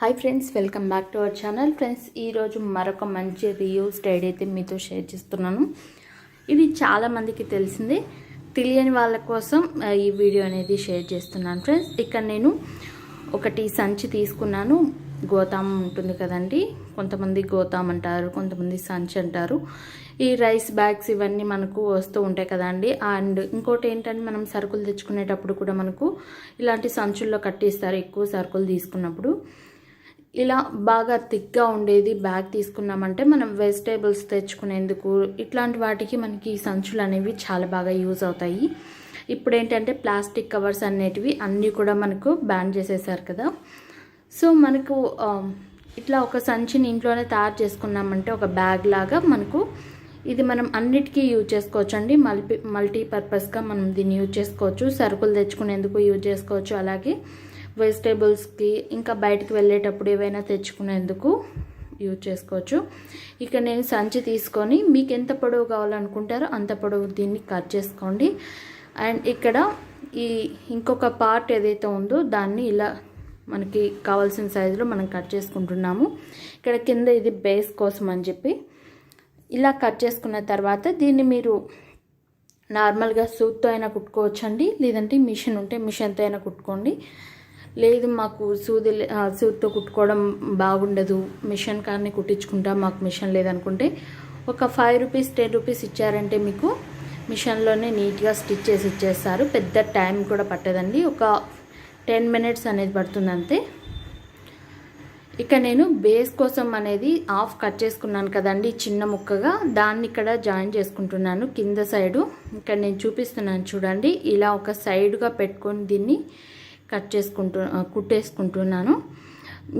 Hi friends welcome back to our channel friends ఈరోజు మరొక మంచి రివ్యూ స్టైడ్ అయితే మీతో షేర్ చేస్తున్నాను. ఇది చాలామందికి తెలిసింది. తెలియని వాళ్ళ కోసం ఈ వీడియో అనేది షేర్ చేస్తున్నాను. ఫ్రెండ్స్ ఇక్కడ నేను ఒకటి సంచి తీసుకున్నాను. గోతాం ఉంటుంది కదండి. కొంతమంది గోతాం అంటారు కొంతమంది సంచి అంటారు. ఈ రైస్ బ్యాగ్స్ ఇవన్నీ మనకు వస్తూ ఉంటాయి కదండి. అండ్ ఇంకోటి ఏంటంటే మనం సరుకులు తెచ్చుకునేటప్పుడు కూడా మనకు ఇలాంటి సంచుల్లో కట్టిస్తారు ఎక్కువ సరుకులు తీసుకున్నప్పుడు. ఇలా బాగా థిక్గా ఉండేది బ్యాగ్ తీసుకున్నామంటే మనం వెజిటేబుల్స్ తెచ్చుకునేందుకు ఇట్లాంటి వాటికి మనకి ఈ సంచులు అనేవి చాలా బాగా యూజ్ అవుతాయి. ఇప్పుడు ఏంటంటే ప్లాస్టిక్ కవర్స్ అనేటివి అన్నీ కూడా మనకు బ్యాన్ చేసేసారు కదా. సో మనకు ఇట్లా ఒక సంచిని ఇంట్లోనే తయారు చేసుకున్నామంటే ఒక బ్యాగ్ లాగా మనకు ఇది మనం అన్నిటికీ యూజ్ చేసుకోవచ్చు అండి మల్టీ మల్టీపర్పస్గా మనం దీన్ని యూజ్ చేసుకోవచ్చు. సరుకులు తెచ్చుకునేందుకు యూజ్ చేసుకోవచ్చు. అలాగే వెజిటేబుల్స్కి ఇంకా బయటకు వెళ్ళేటప్పుడు ఏవైనా తెచ్చుకునేందుకు యూజ్ చేసుకోవచ్చు. ఇక్కడ నేను సంచి తీసుకొని మీకు ఎంత పొడవు కావాలనుకుంటారో అంత పొడవు దీన్ని కట్ చేసుకోండి. అండ్ ఇక్కడ ఈ ఇంకొక పార్ట్ ఏదైతే ఉందో దాన్ని ఇలా మనకి కావాల్సిన సైజులో మనం కట్ చేసుకుంటున్నాము. ఇక్కడ కింద ఇది బేస్ కోసం అని చెప్పి ఇలా కట్ చేసుకున్న తర్వాత దీన్ని మీరు నార్మల్గా సూత్తో అయినా కుట్టుకోవచ్చండి. లేదంటే మిషన్ ఉంటే మిషన్తో అయినా కుట్టుకోండి. లేదు మాకు సూది సూదితో కుట్టుకోవడం బాగుండదు. మిషన్ కానీ కుట్టించుకుంటాం మాకు మిషన్ లేదనుకుంటే ఒక ఫైవ్ రూపీస్ టెన్ రూపీస్ ఇచ్చారంటే మీకు మిషన్లోనే నీట్గా స్టిచ్ చేసి ఇచ్చేస్తారు. పెద్ద టైం కూడా పట్టదండి. ఒక టెన్ మినిట్స్ అనేది పడుతుంది అంతే. ఇక నేను బేస్ కోసం అనేది హాఫ్ కట్ చేసుకున్నాను కదండి చిన్న ముక్కగా. దాన్ని ఇక్కడ జాయిన్ చేసుకుంటున్నాను కింద సైడు. ఇక్కడ నేను చూపిస్తున్నాను చూడండి. ఇలా ఒక సైడ్గా పెట్టుకొని దీన్ని కట్ చేసుకుంటూ కుట్టేసుకుంటున్నాను.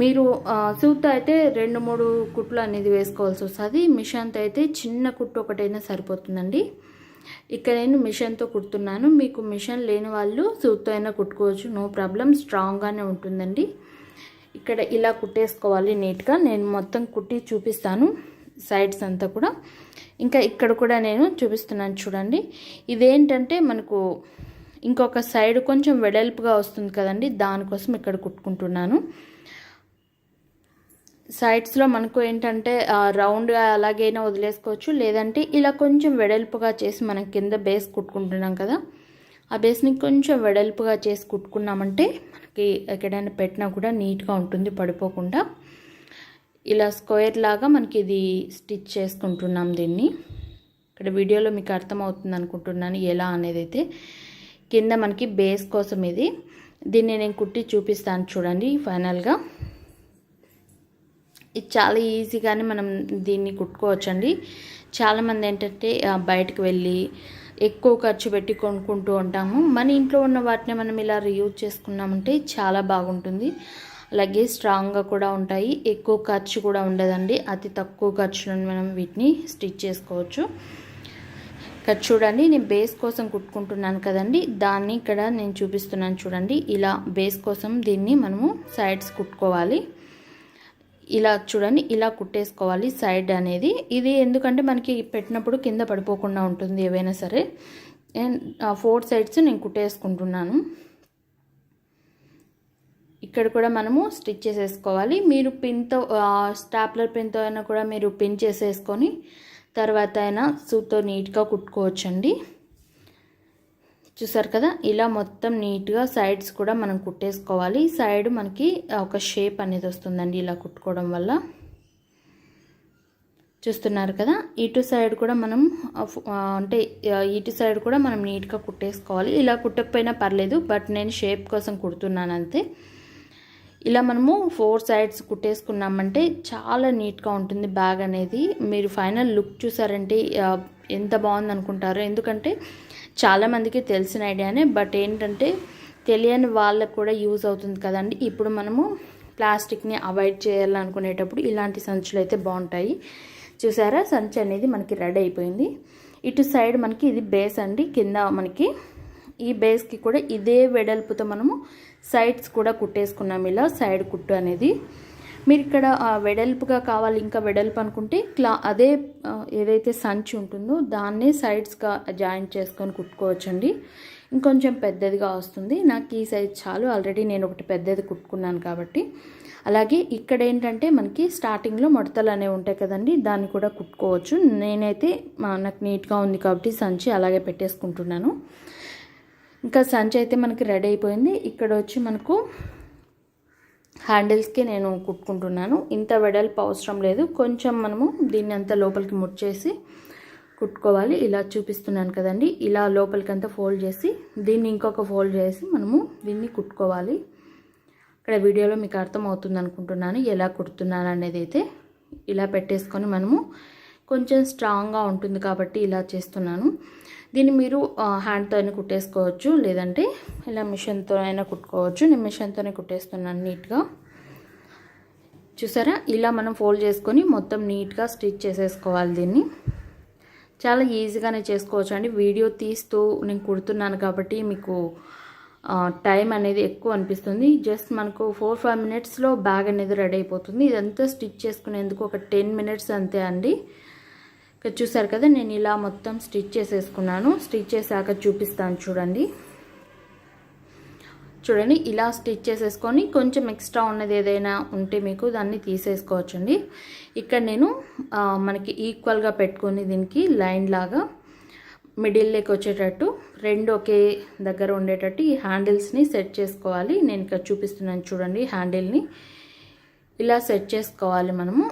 మీరు ఆ, సూత్తో అయితే రెండు మూడు కుట్లు అనేది వేసుకోవాల్సి వస్తుంది. మిషన్తో అయితే చిన్న కుట్టు ఒకటైనా సరిపోతుందండి. ఇక్కడ నేను మిషన్తో కుడుతున్నాను. మీకు మిషన్ లేని వాళ్ళు సూత్తో అయినా కుట్టుకోవచ్చు. నో ప్రాబ్లం స్ట్రాంగ్గానే ఉంటుందండి. ఇక్కడ ఇలా కుట్టేసుకోవాలి నీట్గా. నేను మొత్తం కుట్టి చూపిస్తాను సైడ్స్ అంతా కూడా. ఇంకా ఇక్కడ కూడా నేను చూపిస్తున్నాను చూడండి. ఇదేంటంటే మనకు ఇంకొక సైడ్ కొంచెం వెడల్పుగా వస్తుంది కదండి దానికోసం ఇక్కడ కుట్టుకుంటున్నాను. సైడ్స్లో మనకు ఏంటంటే రౌండ్గా అలాగైనా వదిలేసుకోవచ్చు లేదంటే ఇలా కొంచెం వెడల్పుగా చేసి మనం కింద బేస్ కుట్టుకుంటున్నాం కదా ఆ బేస్ని కొంచెం వెడల్పుగా చేసి కుట్టుకున్నామంటే మనకి ఎక్కడైనా పెట్టినా కూడా నీట్గా ఉంటుంది పడిపోకుండా. ఇలా స్క్వేర్ లాగా మనకి ఇది స్టిచ్ చేసుకుంటున్నాం దీన్ని. ఇక్కడ వీడియోలో మీకు అర్థమవుతుంది అనుకుంటున్నాను ఎలా అనేది అయితే. కింద మనకి బేస్ కోసం ఇది. దీన్ని నేను కుట్టి చూపిస్తాను చూడండి ఫైనల్గా. ఇది చాలా ఈజీగానే మనం దీన్ని కుట్టుకోవచ్చండి. చాలామంది ఏంటంటే బయటకు వెళ్ళి ఎక్కువ ఖర్చు పెట్టి కొనుక్కుంటూ ఉంటాము. మన ఇంట్లో ఉన్న వాటిని మనం ఇలా రీయూజ్ చేసుకున్నామంటే చాలా బాగుంటుంది. అలాగే స్ట్రాంగ్గా కూడా ఉంటాయి. ఎక్కువ ఖర్చు కూడా ఉండదండి. అతి తక్కువ ఖర్చులను మనం వీటిని స్టిచ్ చేసుకోవచ్చు. ఇక్కడ చూడండి నేను బేస్ కోసం కుట్టుకుంటున్నాను కదండి. దాన్ని ఇక్కడ నేను చూపిస్తున్నాను చూడండి. ఇలా బేస్ కోసం దీన్ని మనము సైడ్స్ కుట్టుకోవాలి. ఇలా చూడండి ఇలా కుట్టేసుకోవాలి సైడ్ అనేది. ఇది ఎందుకంటే మనకి పెట్టినప్పుడు కింద పడిపోకుండా ఉంటుంది ఏవైనా సరే. ఫోర్ సైడ్స్ నేను కుట్టేసుకుంటున్నాను. ఇక్కడ కూడా మనము స్టిచ్ చేసేసుకోవాలి. మీరు పిన్తో స్టాప్లర్ పిన్తో అయినా కూడా మీరు పిన్ చేసేసుకొని తర్వాత అయినా సూతో నీట్గా కుట్టుకోవచ్చండి. చూసారు కదా ఇలా మొత్తం నీట్గా సైడ్స్ కూడా మనం కుట్టేసుకోవాలి. సైడ్ మనకి ఒక షేప్ అనేది వస్తుందండి ఇలా కుట్టుకోవడం వల్ల. చూస్తున్నారు కదా ఇటు సైడ్ కూడా మనం అంటే ఇటు సైడ్ కూడా మనం నీట్గా కుట్టేసుకోవాలి. ఇలా కుట్టకపోయినా పర్లేదు బట్ నేను షేప్ కోసం కుడుతున్నాను అంతే. ఇలా మనము ఫోర్ సైడ్స్ కుట్టేసుకున్నామంటే చాలా నీట్గా ఉంటుంది బ్యాగ్ అనేది. మీరు ఫైనల్ లుక్ చూసారంటే ఎంత బాగుంది అనుకుంటారు ఎందుకంటే చాలామందికి తెలిసిన ఐడియానే బట్ ఏంటంటే తెలియని వాళ్ళకు కూడా యూజ్ అవుతుంది కదండి. ఇప్పుడు మనము ప్లాస్టిక్ని అవాయిడ్ చేయాలనుకునేటప్పుడు ఇలాంటి సంచులు అయితే బాగుంటాయి. చూసారా? సంచి అనేది మనకి రెడీ అయిపోయింది. ఇటు సైడ్ మనకి ఇది బేస్ అండి. కింద మనకి ఈ బేస్కి కూడా ఇదే వెడల్పుతో మనము సైడ్స్ కూడా కుట్టేసుకున్నాం ఇలా సైడ్ కుట్టు అనేది. మీరు ఇక్కడ వెడల్పుగా కావాలి ఇంకా వెడల్పు అనుకుంటే క్లా అదే ఏదైతే సంచి ఉంటుందో దాన్నే సైడ్స్గా జాయింట్ చేసుకొని కుట్టుకోవచ్చండి. ఇంకొంచెం పెద్దదిగా వస్తుంది. నాకు ఈ సైజ్ చాలు. ఆల్రెడీ నేను ఒకటి పెద్దది కుట్టుకున్నాను కాబట్టి. అలాగే ఇక్కడ ఏంటంటే మనకి స్టార్టింగ్లో మడతలు అనేవి ఉంటాయి కదండి దాన్ని కూడా కుట్టుకోవచ్చు. నేనైతే నాకు నీట్గా ఉంది కాబట్టి సంచి అలాగే పెట్టేసుకుంటున్నాను. ఇంకా సంచి అయితే మనకి రెడీ అయిపోయింది. ఇక్కడ వచ్చి మనకు హ్యాండిల్స్కి నేను కుట్టుకుంటున్నాను. ఇంత వెడల్పు అవసరం లేదు. కొంచెం మనము దీన్ని అంతా లోపలికి ముడిచేసి కుట్టుకోవాలి. ఇలా చూపిస్తున్నాను కదండి. ఇలా లోపలికి అంతా ఫోల్డ్ చేసి దీన్ని ఇంకొక ఫోల్డ్ చేసి మనము దీన్ని కుట్టుకోవాలి. ఇక్కడ వీడియోలో మీకు అర్థమవుతుంది అనుకుంటున్నాను. ఎలా కుడుతున్నాను అనేది అయితే ఇలా పెట్టేసుకొని మనము కొంచెం స్ట్రాంగ్గా ఉంటుంది కాబట్టి ఇలా చేస్తున్నాను. దీన్ని మీరు హ్యాండ్తో అయినా కుట్టేసుకోవచ్చు. లేదంటే ఇలా మిషన్తో అయినా కుట్టుకోవచ్చు. నేను మిషన్తోనే కుట్టేస్తున్నాను నీట్గా చూసారా? ఇలా మనం ఫోల్డ్ చేసుకొని మొత్తం నీట్గా స్టిచ్ చేసేసుకోవాలి దీన్ని. చాలా ఈజీగానే చేసుకోవచ్చు అండి. వీడియో తీస్తూ నేను కుడుతున్నాను కాబట్టి మీకు టైం అనేది ఎక్కువ అనిపిస్తుంది. జస్ట్ మనకు ఫోర్ ఫైవ్ మినిట్స్లో బ్యాగ్ అనేది రెడీ అయిపోతుంది. ఇదంతా స్టిచ్ చేసుకునేందుకు ఒక టెన్ మినిట్స్ అంతే అండి. ఇక్కడ చూసారు కదా నేను ఇలా మొత్తం స్టిచ్ చేసేసుకున్నాను. స్టిచ్ చేశాక చూపిస్తాను చూడండి. చూడండి ఇలా స్టిచ్ చేసేసుకొని కొంచెం ఎక్స్ట్రా ఉన్నది ఏదైనా ఉంటే మీకు దాన్ని తీసేసుకోవచ్చండి. ఇక్కడ నేను మనకి ఈక్వల్గా పెట్టుకొని దీనికి లైన్ లాగా మిడిల్లోకి వచ్చేటట్టు రెండు ఒకే దగ్గర ఉండేటట్టు ఈ హ్యాండిల్స్ని సెట్ చేసుకోవాలి. నేను ఇక్కడ చూపిస్తున్నాను చూడండి హ్యాండిల్ని ఇలా సెట్ చేసుకోవాలి మనము.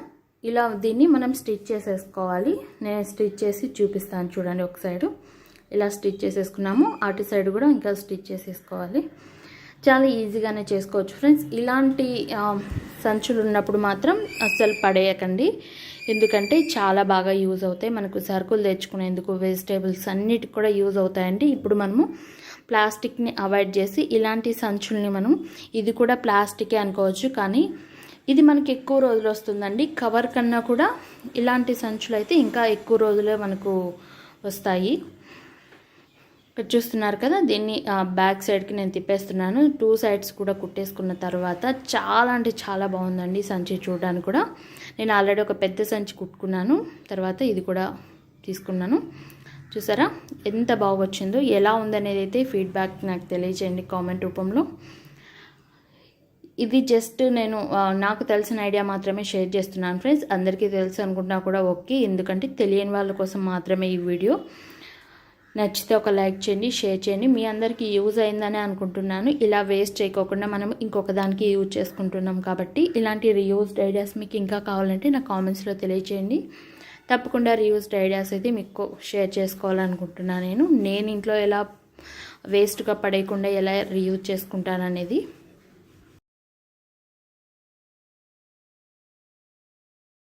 ఇలా దీన్ని మనం స్టిచ్ చేసేసుకోవాలి. నేను స్టిచ్ చేసి చూపిస్తాను చూడండి ఒక సైడు. ఇలా స్టిచ్ చేసేసుకున్నాము. అటు సైడ్ కూడా ఇంకా స్టిచ్ చేసేసుకోవాలి. చాలా ఈజీగానే చేసుకోవచ్చు ఫ్రెండ్స్. ఇలాంటి సంచులు ఉన్నప్పుడు మాత్రం అస్సలు పడేయకండి. ఎందుకంటే చాలా బాగా యూజ్ అవుతాయి. మనకు సరుకులు తెచ్చుకునేందుకు వెజిటేబుల్స్ అన్నిటికి కూడా యూజ్ అవుతాయండి. ఇప్పుడు మనము ప్లాస్టిక్ని అవాయిడ్ చేసి ఇలాంటి సంచుల్ని మనం ఇది కూడా ప్లాస్టికే అనుకోవచ్చు కానీ ఇది మనకి ఎక్కువ రోజులు వస్తుందండి. కవర్ కన్నా కూడా ఇలాంటి సంచులు అయితే ఇంకా ఎక్కువ రోజులే మనకు వస్తాయి. ఇక్కడ చూస్తున్నారు కదా దీన్ని బ్యాక్ సైడ్కి నేను తిప్పేస్తున్నాను. టూ సైడ్స్ కూడా కుట్టేసుకున్న తర్వాత చాలా అంటే చాలా బాగుందండి సంచి చూడడానికి కూడా. నేను ఆల్రెడీ ఒక పెద్ద సంచి కుట్టుకున్నాను. తర్వాత ఇది కూడా తీసుకున్నాను. చూసారా? ఎంత బాగా వచ్చిందో ఎలా ఉందనేది అయితే ఫీడ్బ్యాక్ నాకు తెలియజేయండి కామెంట్ రూపంలో. ఇది జస్ట్ నేను నాకు తెలిసిన ఐడియా మాత్రమే షేర్ చేస్తున్నాను ఫ్రెండ్స్. అందరికీ తెలుసు అనుకుంటున్నా కూడా ఓకే. ఎందుకంటే తెలియని వాళ్ళ కోసం మాత్రమే ఈ వీడియో. నచ్చితే ఒక లైక్ చేయండి షేర్ చేయండి. మీ అందరికీ యూజ్ అయిందనే అనుకుంటున్నాను. ఇలా వేస్ట్ చేయకోకుండా మనం ఇంకొక దానికి యూజ్ చేసుకుంటున్నాం కాబట్టి ఇలాంటి రీయూజ్డ్ ఐడియాస్ మీకు ఇంకా కావాలంటే నా కామెంట్స్లో తెలియచేయండి. తప్పకుండా రీయూజ్డ్ ఐడియాస్ అయితే మీకు షేర్ చేసుకోవాలనుకుంటున్నాను నేను. నేను ఇంట్లో ఎలా వేస్ట్గా పడేయకుండా ఎలా రీయూజ్ చేసుకుంటాననేది